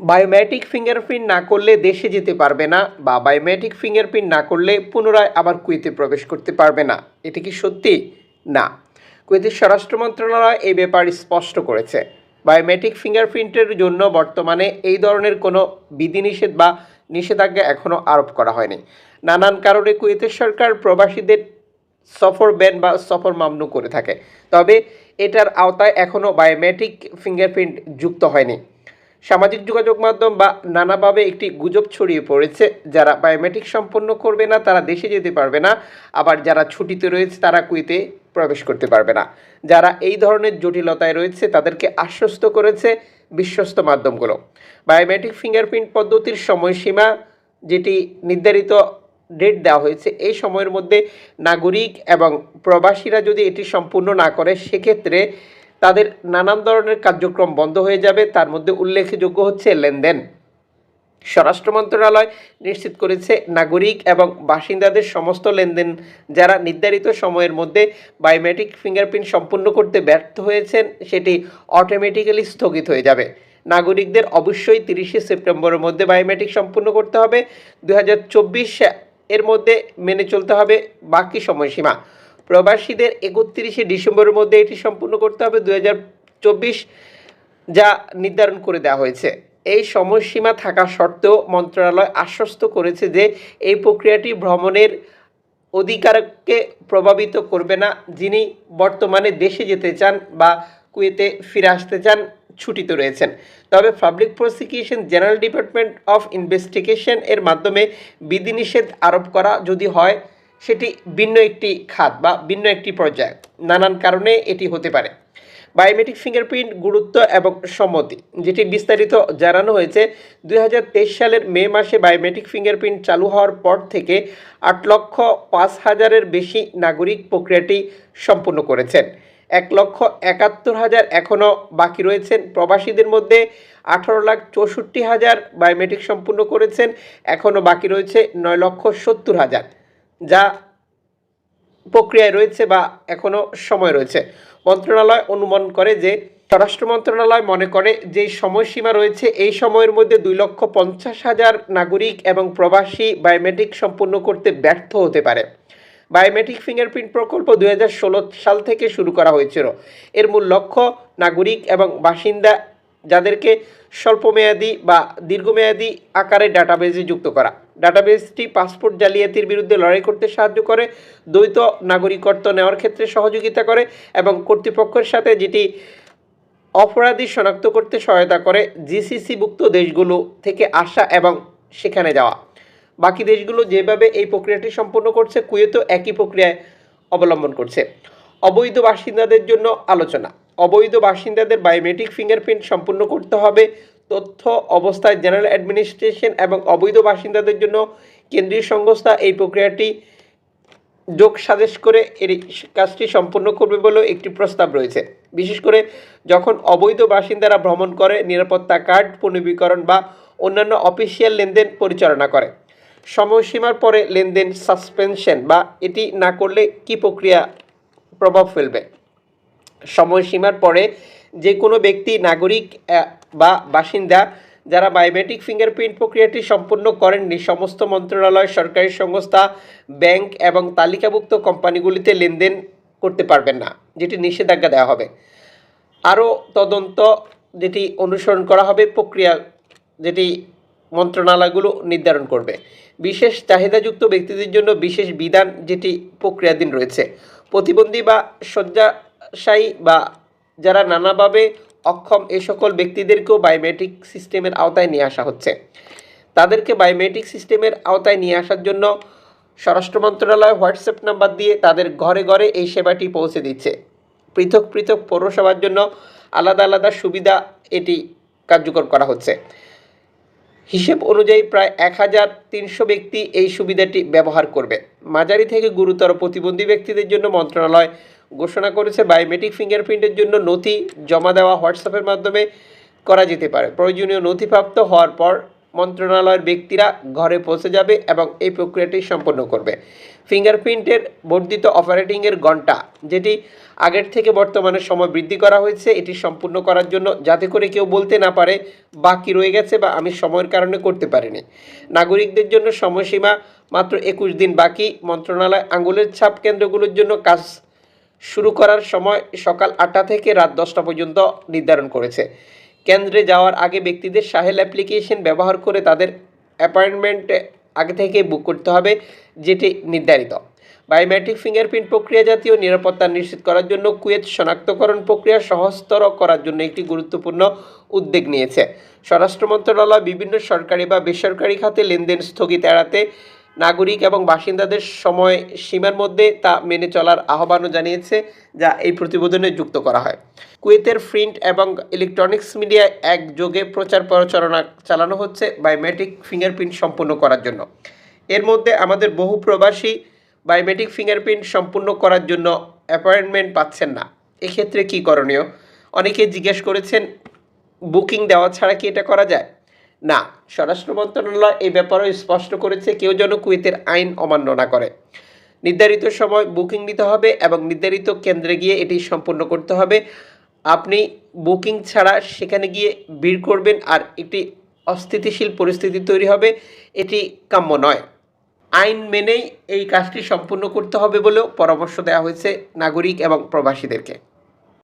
Biometric fingerprint না করলে দেশে যেতে পারবে না বা বায়োমেট্রিক ফিঙ্গারপ্রিন্ট না করলে পুনরায় আবার কুয়েতে প্রবেশ করতে পারবে না। এটা কি সত্যি? না। কুয়েতের স্বরাষ্ট্র মন্ত্রণালয় এই ব্যাপার স্পষ্ট করেছে। বায়োমেট্রিক ফিঙ্গারপ্রিন্টের জন্য বর্তমানে এই ধরনের কোনো বিধিনিষেধ বা নিষেধাজ্ঞা এখনও আরোপ করা হয়নি। নানান কারণে কুয়েতের সরকার প্রবাসীদের সফর ব্যান বা সফর মামনু করে থাকে। তবে এটার আওতায় এখনও বায়োমেট্রিক ফিঙ্গারপ্রিন্ট যুক্ত হয়নি। সামাজিক যোগাযোগ মাধ্যম বা নানাভাবে একটি গুজব ছড়িয়ে পড়েছে। যারা বায়োমেট্রিক সম্পন্ন করবে না, তারা দেশে যেতে পারবে না। আবার যারা ছুটিতে রয়েছে, তারা কুইতে প্রবেশ করতে পারবে না। যারা এই ধরনের জটিলতায় রয়েছে, তাদেরকে আশ্বস্ত করেছে বিশ্বস্ত মাধ্যমগুলো। বায়োমেট্রিক ফিঙ্গারপ্রিন্ট পদ্ধতির সময়সীমা যেটি নির্ধারিত ডেট দেওয়া হয়েছে, এই সময়ের মধ্যে নাগরিক এবং প্রবাসীরা যদি এটি সম্পূর্ণ না করে, সেক্ষেত্রে তাদের নানান ধরনের কার্যক্রম বন্ধ হয়ে যাবে। তার মধ্যে উল্লেখযোগ্য হচ্ছে লেনদেন। স্বরাষ্ট্র মন্ত্রণালয় নিশ্চিত করেছে, নাগরিক এবং বাসিন্দাদের সমস্ত লেনদেন যারা নির্ধারিত সময়ের মধ্যে বায়োমেট্রিক ফিঙ্গারপ্রিন্ট সম্পূর্ণ করতে ব্যর্থ হয়েছেন, সেটি অটোমেটিক্যালি স্থগিত হয়ে যাবে। নাগরিকদের অবশ্যই তিরিশে সেপ্টেম্বরের মধ্যে বায়োমেট্রিক সম্পূর্ণ করতে হবে। দু হাজার চব্বিশ এর মধ্যে মেনে চলতে হবে বাকি সময়সীমা। প্রবাসীদের একত্রিশে ডিসেম্বরের মধ্যে এটি সম্পূর্ণ করতে হবে। দু হাজার চব্বিশ যা নির্ধারণ করে দেওয়া হয়েছে। এই সময়সীমা থাকা সত্ত্বেও মন্ত্রণালয় আশ্বস্ত করেছে যে এই প্রক্রিয়াটি ভ্রমণের অধিকারকে প্রভাবিত করবে না। যিনি বর্তমানে দেশে যেতে চান বা কুয়েতে ফিরে আসতে চান, ছুটিতে রয়েছেন। তবে public prosecution general department of investigation এর মাধ্যমে বিধিনিষেধ আরোপ করা যদি হয় সেটি ভিন্ন একটি খাত বা ভিন্ন একটি পর্যায়। নানান কারণে এটি হতে পারে। বায়োমেট্রিক ফিঙ্গারপ্রিন্ট গুরুত্ব এবং সম্মতি, যেটি বিস্তারিত জানানো হয়েছে দু হাজার তেইশ সালের মে মাসে বায়োমেট্রিক ফিঙ্গারপ্রিন্ট চালু হওয়ার পর থেকে আট লক্ষ পাঁচ হাজারের বেশি নাগরিক প্রক্রিয়াটি সম্পূর্ণ করেছেন। এক লক্ষ একাত্তর হাজার এখনও বাকি রয়েছেন। প্রবাসীদের মধ্যে আঠারো লাখ চৌষট্টি হাজার বায়োমেট্রিক সম্পূর্ণ করেছেন। এখনও বাকি রয়েছে নয় লক্ষ সত্তর হাজার। যা প্রক্রিয়ায় রয়েছে বা এখনও সময় রয়েছে। মন্ত্রণালয় অনুমান করে যে স্বরাষ্ট্র মন্ত্রণালয় মনে করে যে সময়সীমা রয়েছে, এই সময়ের মধ্যে দুই লক্ষ পঞ্চাশ হাজার নাগরিক এবং প্রবাসী বায়োমেট্রিক সম্পূর্ণ করতে ব্যর্থ হতে পারে। বায়োমেট্রিক ফিঙ্গারপ্রিন্ট প্রকল্প দুই হাজার ষোলো সাল থেকে শুরু করা হয়েছিল। এর মূল লক্ষ্য নাগরিক এবং বাসিন্দা যাদেরকে স্বল্পমেয়াদী বা দীর্ঘমেয়াদী আকারে ডাটাবেজে যুক্ত করা। ডাটাবেসটি পাসপোর্ট জালিয়াতির বিরুদ্ধে লড়াই করতে সাহায্য করে, দ্বৈত নাগরিকত্ব নেওয়ার ক্ষেত্রে সহযোগিতা করে এবং কর্তৃপক্ষের সাথে যেটি অপরাধী শনাক্ত করতে সহায়তা করে জিসিসিভুক্ত দেশগুলো থেকে আসা এবং সেখানে যাওয়া। বাকি দেশগুলো যেভাবে এই প্রক্রিয়াটি সম্পন্ন করছে, কুয়েতও একই প্রক্রিয়ায় অবলম্বন করছে। অবৈধ বাসিন্দাদের জন্য আলোচনা। অবৈধ বাসিন্দাদের বায়োমেট্রিক ফিঙ্গারপ্রিন্ট সম্পূর্ণ করতে হবে। তথ্য অবস্থায় জেনারেল অ্যাডমিনিস্ট্রেশন এবং অবৈধ বাসিন্দাদের জন্য কেন্দ্রীয় সংস্থা এই প্রক্রিয়াটি যোগ সাজেশ করে এর কাজটি সম্পূর্ণ করবে বলেও একটি প্রস্তাব রয়েছে। বিশেষ করে যখন অবৈধ বাসিন্দারা ভ্রমণ করে, নিরাপত্তা কার্ড পুনর্বীকরণ বা অন্যান্য অফিসিয়াল লেনদেন পরিচালনা করে। সময়সীমার পরে লেনদেন সাসপেনশন বা এটি না করলে কি প্রক্রিয়া প্রভাব ফেলবে? সময়সীমার পরে যে কোনো ব্যক্তি, নাগরিক বা বাসিন্দা যারা বায়োমেট্রিক ফিঙ্গারপ্রিন্ট প্রক্রিয়াটি সম্পূর্ণ করেননি, সমস্ত মন্ত্রণালয়, সরকারি সংস্থা, ব্যাংক এবং তালিকাভুক্ত কোম্পানিগুলিতে লেনদেন করতে পারবেন না, যেটি নিষেধাজ্ঞা দেওয়া হবে। আরও তদন্ত যেটি অনুসরণ করা হবে, প্রক্রিয়া যেটি মন্ত্রণালয়গুলো নির্ধারণ করবে। বিশেষ চাহিদাযুক্ত ব্যক্তিদের জন্য বিশেষ বিধান যেটি প্রক্রিয়াধীন রয়েছে। প্রতিবন্ধী বা শয্যাশায়ী বা যারা নানাভাবে অক্ষম এ সকল ব্যক্তিদেরকেও বায়োমেট্রিক সিস্টেমের আওতায় নিয়ে আসা হচ্ছে। তাদেরকে বায়োমেট্রিক সিস্টেমের আওতায় নিয়ে আসার জন্য স্বরাষ্ট্র মন্ত্রণালয় হোয়াটসঅ্যাপ নাম্বার দিয়ে তাদের ঘরে ঘরে এই সেবাটি পৌঁছে দিচ্ছে। পৃথক পৃথক পৌরসভার জন্য আলাদা আলাদা সুবিধা এটি কার্যকর করা হচ্ছে। হিসেব অনুযায়ী প্রায় এক হাজার তিনশো ব্যক্তি এই সুবিধাটি ব্যবহার করবে। মাঝারি থেকে গুরুতর প্রতিবন্ধী ব্যক্তিদের জন্য মন্ত্রণালয় ঘোষণা করেছে বায়োমেট্রিক ফিঙ্গারপ্রিন্টের জন্য নথি জমা দেওয়া হোয়াটসঅ্যাপের মাধ্যমে করা যেতে পারে। প্রয়োজনীয় নথিপ্রাপ্ত হওয়ার পর মন্ত্রণালয়ের ব্যক্তিরা ঘরে পৌঁছে যাবে এবং এই প্রক্রিয়াটি সম্পন্ন করবে। ফিঙ্গারপ্রিন্টের বর্ধিত অপারেটিংয়ের ঘণ্টা, যেটি আগের থেকে বর্তমানে সময় বৃদ্ধি করা হয়েছে, এটি সম্পূর্ণ করার জন্য যাতে করে কেউ বলতে না পারে বাকি রয়ে গেছে বা আমি সময়ের কারণে করতে পারিনি। নাগরিকদের জন্য সময়সীমা মাত্র একুশ দিন বাকি। মন্ত্রণালয় আঙুলের ছাপ কেন্দ্রগুলোর জন্য কাজ শুরু করার সময় সকাল আটটা থেকে রাত দশটা পর্যন্ত নির্ধারণ করেছে। কেন্দ্রে যাওয়ার আগে ব্যক্তিদের সাহেল অ্যাপ্লিকেশন ব্যবহার করে তাদের অ্যাপয়েন্টমেন্ট আগে থেকে বুক করতে হবে, যেটি নির্ধারিত। বায়োমেট্রিক ফিঙ্গারপ্রিন্ট প্রক্রিয়া জাতীয় নিরাপত্তা নিশ্চিত করার জন্য কুয়েত শনাক্তকরণ প্রক্রিয়া সহজতর করার জন্য একটি গুরুত্বপূর্ণ উদ্যোগ নিয়েছে। স্বরাষ্ট্র মন্ত্রণালয় বিভিন্ন সরকারি বা বেসরকারি খাতে লেনদেন স্থগিত এড়াতে নাগরিক এবং বাসিন্দাদের সময় সীমার মধ্যে তা মেনে চলার আহ্বানও জানিয়েছে, যা এই প্রতিবেদনে যুক্ত করা হয়। কুয়েতের প্রিন্ট এবং ইলেকট্রনিক্স মিডিয়ায় একযোগে প্রচার প্রচারণা চালানো হচ্ছে বায়োমেট্রিক ফিঙ্গারপ্রিন্ট সম্পূর্ণ করার জন্য। এর মধ্যে আমাদের বহু প্রবাসী বায়োমেট্রিক ফিঙ্গারপ্রিন্ট সম্পূর্ণ করার জন্য অ্যাপয়েন্টমেন্ট পাচ্ছেন না। এক্ষেত্রে কী করণীয়? অনেকে জিজ্ঞেস করেছেন, বুকিং দেওয়া ছাড়া কি এটা করা যায়? না, স্বরাষ্ট্র মন্ত্রণালয় এই ব্যাপারেও স্পষ্ট করেছে কেউ যেন কুয়েতের আইন অমান্য না করে। নির্ধারিত সময় বুকিং নিতে হবে এবং নির্ধারিত কেন্দ্রে গিয়ে এটি সম্পূর্ণ করতে হবে। আপনি বুকিং ছাড়া সেখানে গিয়ে ভিড় করবেন আর একটি অস্থিতিশীল পরিস্থিতি তৈরি হবে, এটি কাম্য নয়। আইন মেনেই এই কাজটি সম্পূর্ণ করতে হবে বলেও পরামর্শ দেওয়া হয়েছে নাগরিক এবং প্রবাসীদেরকে।